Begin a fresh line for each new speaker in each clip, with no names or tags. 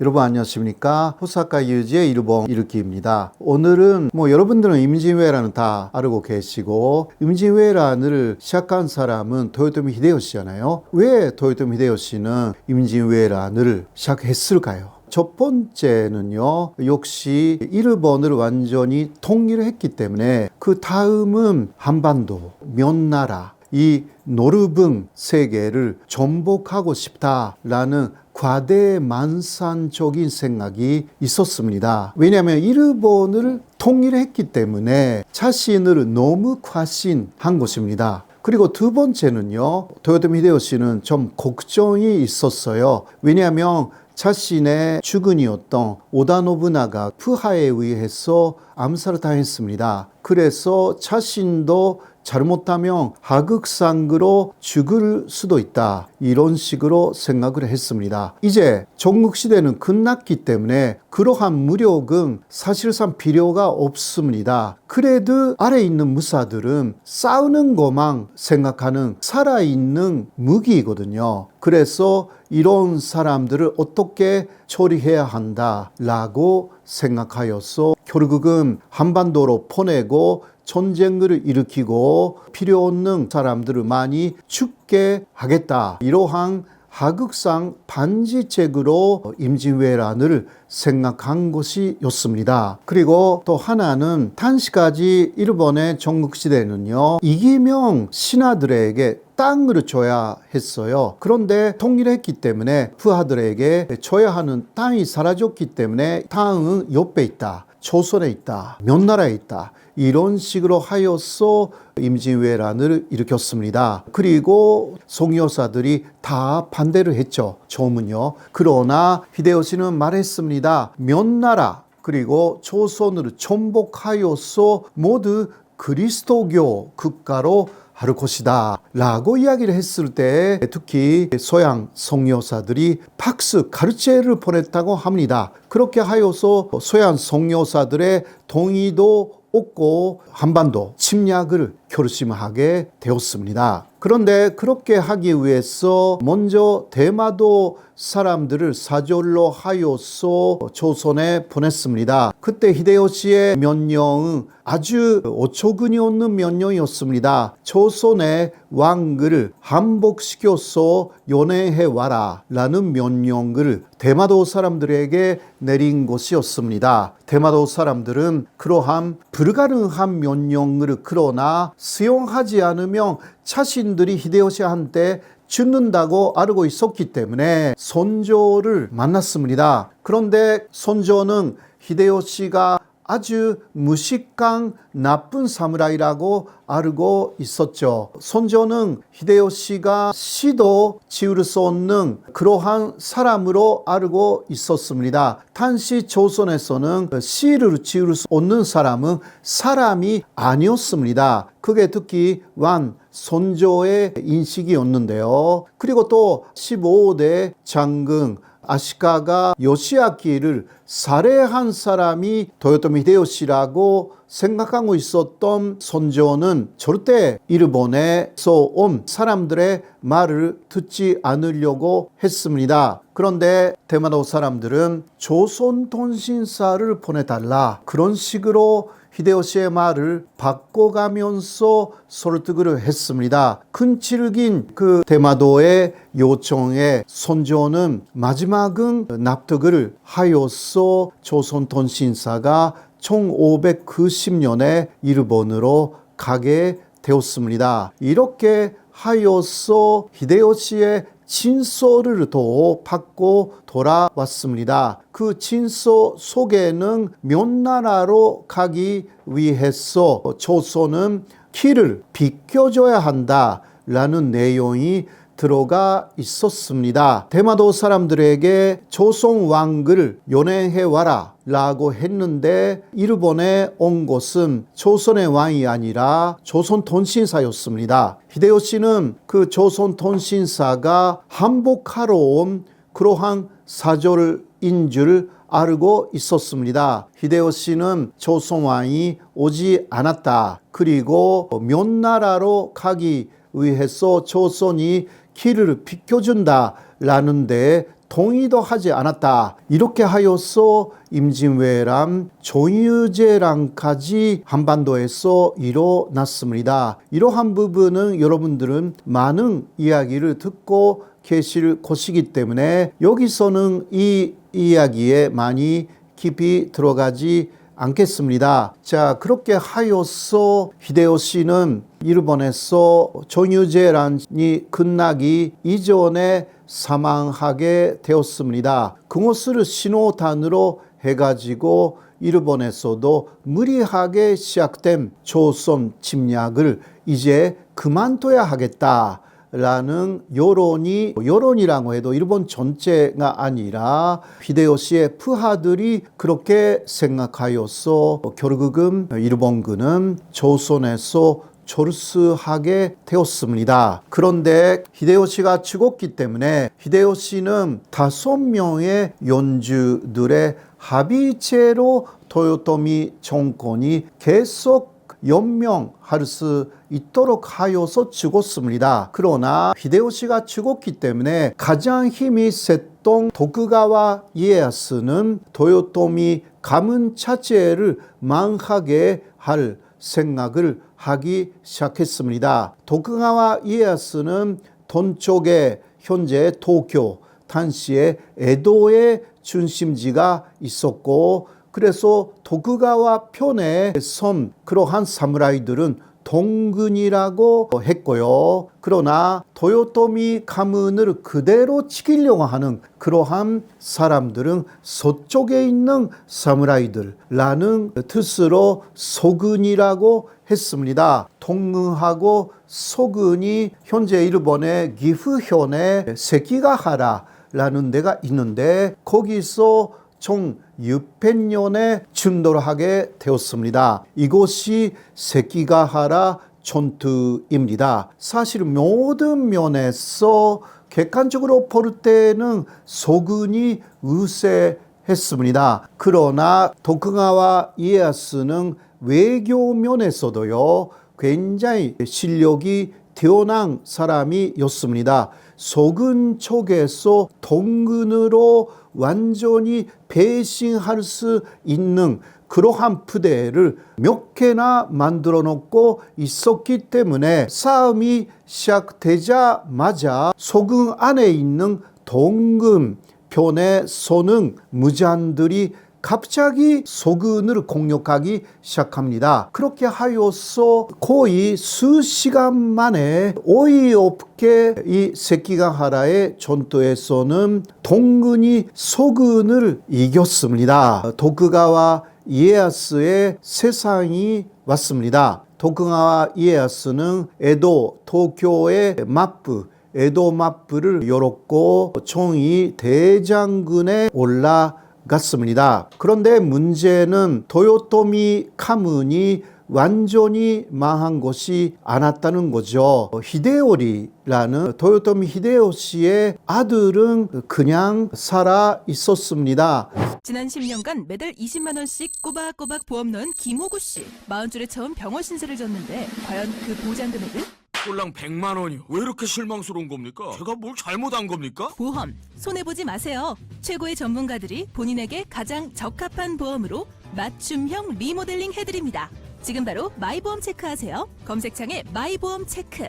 여러분 안녕하십니까? 호사카 유지의 일본 일으키입니다. 오늘은 뭐 여러분들은 임진왜란은 다 알고 계시고 임진왜란을 시작한 사람은 도요토미 히데요시잖아요. 왜 도요토미 히데요시는 임진왜란을 시작했을까요? 첫 번째는요, 역시 일본을 완전히 통일을 했기 때문에 그 다음은 한반도, 명나라, 이 노르붕 세계를 전복하고 싶다라는 과대만산적인 생각이 있었습니다. 왜냐하면 일본을 통일했기 때문에 자신을 너무 과신한 것입니다. 그리고 두 번째는요, 도요토미 히데요시는 좀 걱정이 있었어요. 왜냐하면 자신의 주군이었던 오다 노부나가 푸하에 의해서 암살을 당했습니다. 그래서 자신도 잘못하면 하극상으로 죽을 수도 있다. 이런 식으로 생각을 했습니다. 이제 전국시대는 끝났기 때문에 그러한 무력은 사실상 필요가 없습니다. 그래도 아래 있는 무사들은 싸우는 것만 생각하는 살아있는 무기이거든요. 그래서 이런 사람들을 어떻게 처리해야 한다라고 생각하여서 결국은 한반도로 보내고 전쟁을 일으키고 필요 없는 사람들을 많이 죽게 하겠다. 이러한 하극상 반지책으로 임진왜란을 생각한 것이었습니다. 그리고 또 하나는 단시까지 일본의 전국시대는요, 이기명 신하들에게 땅을 줘야 했어요. 그런데 통일했기 때문에 부하들에게 줘야 하는 땅이 사라졌기 때문에 땅은 옆에 있다. 조선에 있다. 명나라에 있다. 이런 식으로 하여서 임진왜란을 일으켰습니다. 그리고 송여사들이 다 반대를 했죠. 처음은요. 그러나 히데요시는 말했습니다. 명나라 그리고 조선을 전복하여서 모두 그리스도교 국가로 할 것이다. 라고 이야기를 했을 때 특히 서양 성여사들이 팍스 가르체를 보냈다고 합니다. 그렇게 하여서 서양 성여사들의 동의도 얻고 한반도 침략을 결심하게 되었습니다. 그런데 그렇게 하기 위해서 먼저 대마도 사람들을 사절로 하여서 조선에 보냈습니다. 그때 히데요시의 명령은 아주 어처구니 없는 명령이었습니다. 조 선의 왕을 한복시켜서 연애해 와라 라는 명령을 대마도 사람들에게 내린 것이었습니다. 대마도 사람들은 그러한 불가능한 명령을 그러나 수용하지 않으면 자신들이 히데요시한테 죽는다고 알고 있었기 때문에 손조를 만났습니다. 그런데 손조는 히데요시가 아주 무식한 나쁜 사무라이라고 알고 있었죠. 손조는 히데요시가 시도 지을 수 없는 그러한 사람으로 알고 있었습니다. 단시 조선에서는 시를 지을 수 없는 사람은 사람이 아니었습니다. 그게 특히 왕 손조의 인식이었는데요. 그리고 또 15대 장군 아시카가 요시아키를 살해한 사람이 도요토미 히데요시라고 생각하고 있었던 손조는 절대 일본에서 온 사람들의 말을 듣지 않으려고 했습니다. 그런데 대마도 사람들은 조선 통신사를 보내달라 그런 식으로 히데요시의 말을 바꿔가면서 설득을 했습니다. 큰칠긴 그 대마도의 요청에 손조는 마지막은 납득을 하여서 조선통신사가 1590년에 일본으로 가게 되었습니다. 이렇게 하여서 히데요시의 진소를 또 받고 돌아왔습니다. 그 진소 속에는 명나라로 가기 위해서 조선은 길을 비켜줘야 한다 라는 내용이 들어가 있었습니다. 대마도 사람들에게 조선 왕을 연애해 와라 라고 했는데 일본에 온 것은 조선의 왕이 아니라 조선 통신사였습니다. 히데요시는 그 조선 통신사가 항복하러 온 그러한 사절인 줄 알고 있었습니다. 히데요시는 조선 왕이 오지 않았다. 그리고 명나라로 가기 위해서 조선이 길을 비켜준다 라는 데 동의도 하지 않았다. 이렇게 하여서 임진왜란 조유제랑까지 한반도에서 일어났습니다. 이러한 부분은 여러분들은 많은 이야기를 듣고 계실 것이기 때문에 여기서는 이 이야기에 많이 깊이 들어가지 않겠습니다. 자, 그렇게 하여서 히데요시는 일본에서 조유제란이 끝나기 이전에 사망하게 되었습니다. 그것을 신호단으로 해가지고 일본에서도 무리하게 시작된 조선 침략을 이제 그만둬야 하겠다. 라는 여론이 여론이라고 해도 일본 전체가 아니라 히데요 시의 부하들이 그렇게 생각하여서 결국은 일본군은 조선에서 졸수하게 되었습니다. 그런데 히데요시가 죽었기 때문에 히데요시는 다섯 명의 연주들의 합의체로 도요토미 정권이 계속 연명할 수 있도록 하여서 죽었습니다. 그러나 히데요시가 죽었기 때문에 가장 힘이 셌던 도쿠가와 이에야스는 도요토미 가문 자체를 망하게 할 생각을 하기 시작했습니다. 도쿠가와 이에야스는 동쪽에 현재 도쿄, 당시에 에도의 중심지가 있었고 그래서 도쿠가와 편에 선 그러한 사무라이들은 동근이라고 했고요. 그러나 도요토미 가문을 그대로 지키려고 하는 그러한 사람들은 서쪽에 있는 사무라이들라는 뜻으로 소근이라고 했습니다. 동근하고 소근이 현재 일본의 기후현의 세키가하라라는 데가 있는데 거기서 총 600년에 충돌하게 되었습니다. 이곳이 세키가하라 전투입니다. 사실 모든 면에서 객관적으로 볼 때는 소근이 우세했습니다. 그러나 도쿠가와 이에야스는 외교 면에서도요 굉장히 실력이 뛰어난 사람이었습니다. 소근 쪽에서 동근으로 완전히 배신할 수 있는 그러한 부대를 몇 개나 만들어 놓고 있었기 때문에 싸움이 시작되자마자 소근 안에 있는 동근 편에 서는 무장들이 갑자기 소근을 공격하기 시작합니다. 그렇게 하여서 거의 수시간 만에 어이없게 이 세키가하라의 전투에서는 동근이 소근을 이겼습니다. 도쿠가와 이에야스의 세상이 왔습니다. 도쿠가와 이에야스는 에도, 도쿄의 마프, 에도 마프를 열었고 총이 대장군에 올라 갔습니다. 그런데 문제는 도요토미 가문이 완전히 망한 것이 않았다는 거죠. 히데요리라는 도요토미 히데요시의 아들은 그냥 살아 있었습니다.
지난 10년간 매달 20만 원씩 꼬박꼬박 보험 넣은 김호구 씨. 마흔 줄에 처음 병원 신세를 졌는데 과연 그 보장 금액은?
꼴랑 100만 원이요. 왜 이렇게 실망스러운 겁니까? 제가 뭘 잘못한 겁니까?
보험 손해 보지 마세요. 최고의 전문가들이 본인에게 가장 적합한 보험으로 맞춤형 리모델링 해드립니다. 지금 바로 마이보험 체크하세요. 검색창에 마이보험 체크.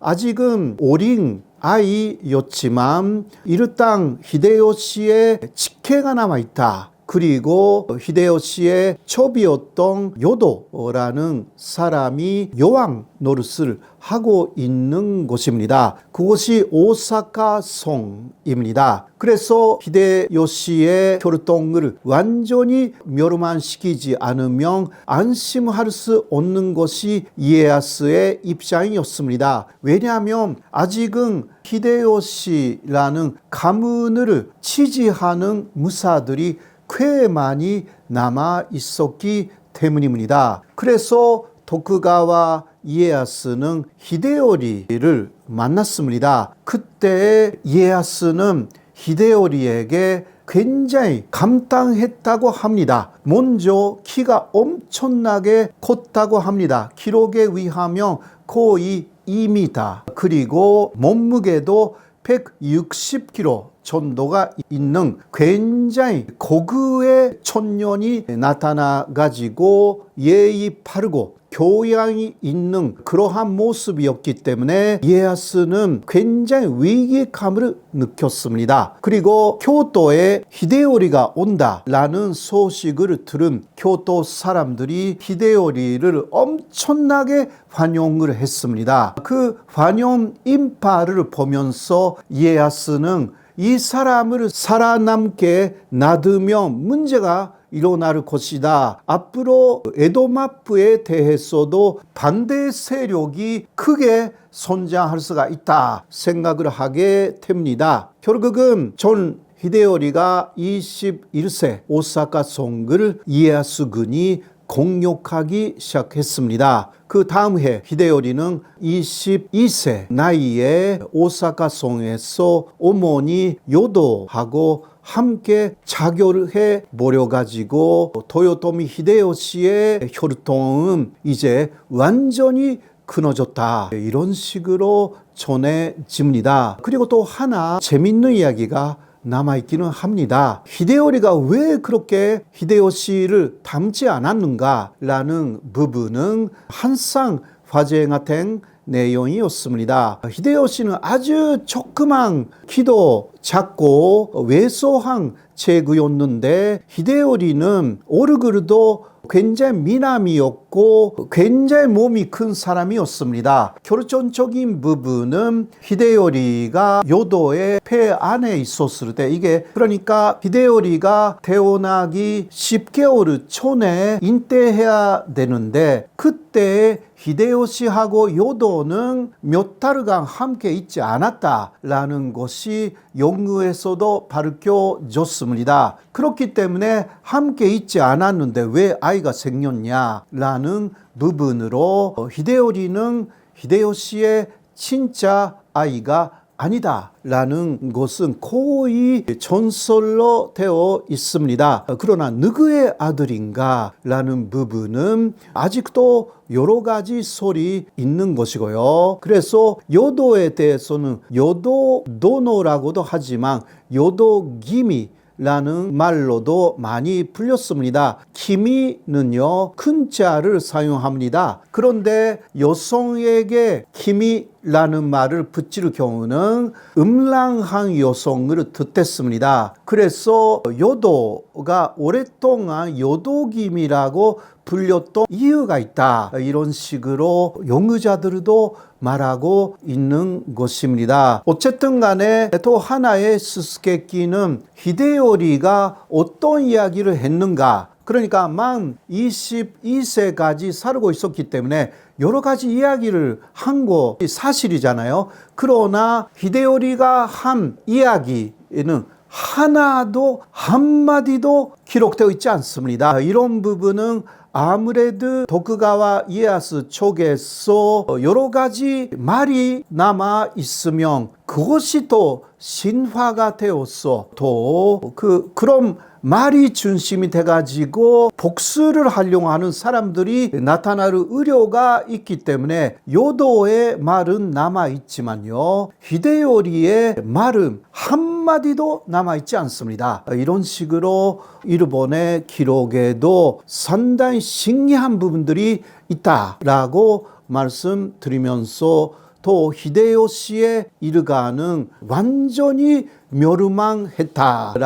아직은 어린 아이였지만 이르땅 히데요시의 직계가 남아 있다. 그리고 히데요시의 첩이었던 요도라는 사람이 여왕 노릇을 하고 있는 곳입니다. 그곳이 오사카 성입니다. 그래서 히데요시의 혈통을 완전히 멸망시키지 않으면 안심할 수 없는 것이 이에야스의 입장이었습니다. 왜냐하면 아직은 히데요시라는 가문을 지지하는 무사들이 꽤 많이 남아 있었기 때문입니다. 그래서 도쿠가와 이에야스는 히데요리를 만났습니다. 그때 이에야스는 히데요리에게 굉장히 감당했다고 합니다. 먼저 키가 엄청나게 컸다고 합니다. 기록에 의하면 거의 2m. 그리고 몸무게도 160kg 전도가 있는 굉장히 고급의 청년이 나타나 가지고 예의 바르고 교양이 있는 그러한 모습이었기 때문에 이에야스는 굉장히 위기감을 느꼈습니다. 그리고 교토에 히데요리가 온다라는 소식을 들은 교토 사람들이 히데요리를 엄청나게 환영을 했습니다. 그 환영 인파를 보면서 이에야스는 이 사람을 살아남게 놔두면 문제가 일어날 것이다. 앞으로 에도마프에 대해서도 반대 세력이 크게 선장할 수가 있다 생각을 하게 됩니다. 결국은 전 히데요리가 21세 오사카 성을 이에야스군이 공격하기 시작했습니다. 그 다음 해 히데요리는 22세 나이에 오사카 성에서 어머니 요도하고 함께 자교를 해 모여가지고 도요토미 히데요시의 혈통은 이제 완전히 끊어졌다. 이런 식으로 전해집니다. 그리고 또 하나 재밌는 이야기가 남아있기는 합니다. 히데요리가 왜 그렇게 히데요시를 닮지 않았는가라는 부분은 항상 화제가 된 내용이었습니다. 히데요시는 아주 조그만 키도 작고 왜소한 체구였는데 히데요리는 오르그르도 굉장히 미남이었고 굉장히 몸이 큰 사람이었습니다. 결정적인 부분은 히데요리가 요도의 폐 안에 있었을 때 이게 그러니까 히데요리가 태어나기 10개월 전에 인대해야 되는데 그때 히데요시하고 요도는 몇 달간 함께 있지 않았다라는 것이 연구에서도 밝혀졌습니다. 그렇기 때문에 함께 있지 않았는데 왜 아이가 생겼냐라는 부분으로 히데요리는 히데요시의 진짜 아이가 아니다라는 것은 거의 전설로 되어 있습니다. 그러나 누구의 아들인가라는 부분은 아직도 여러 가지 소리 있는 것이고요. 그래서 요도에 대해서는 요도 도노라고도 하지만 요도 기미 라는 말로도 많이 풀렸습니다. 키미는요, 큰 자를 사용합니다. 그런데 여성에게 키미 라는 말을 붙일 경우는 음란한 여성을 뜻했습니다. 그래서 요도가 오랫동안 요도김이라고 불렸던 이유가 있다. 이런 식으로 용의자들도 말하고 있는 것입니다. 어쨌든 간에 또 하나의 수수께끼는 히데요리가 어떤 이야기를 했는가 그러니까 만 22세까지 살고 있었기 때문에 여러 가지 이야기를 한 거 사실이잖아요. 그러나 히데요리가 한 이야기는 하나도 한마디도 기록되어 있지 않습니다. 이런 부분은 아무래도 도쿠가와 이에야스 쪽에서 여러 가지 말이 남아 있으면 그것이 또 신화가 되어서 또그 그런 말이 중심이 돼가지고 복수를 하려고 하는 사람들이 나타날 의료가 있기 때문에 요도의 말은 남아 있지만요 히데요리의 말은 한마디도 남아 있지 않습니다. 이런 식으로 일본의 기록에도 상당히 신기한 부분들이 있다라고 말씀드리면서 또 히데요시의 일가는 완전히 멸망했다라는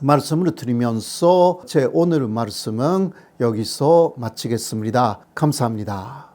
말씀을 드리면서 제 오늘 말씀은 여기서 마치겠습니다. 감사합니다.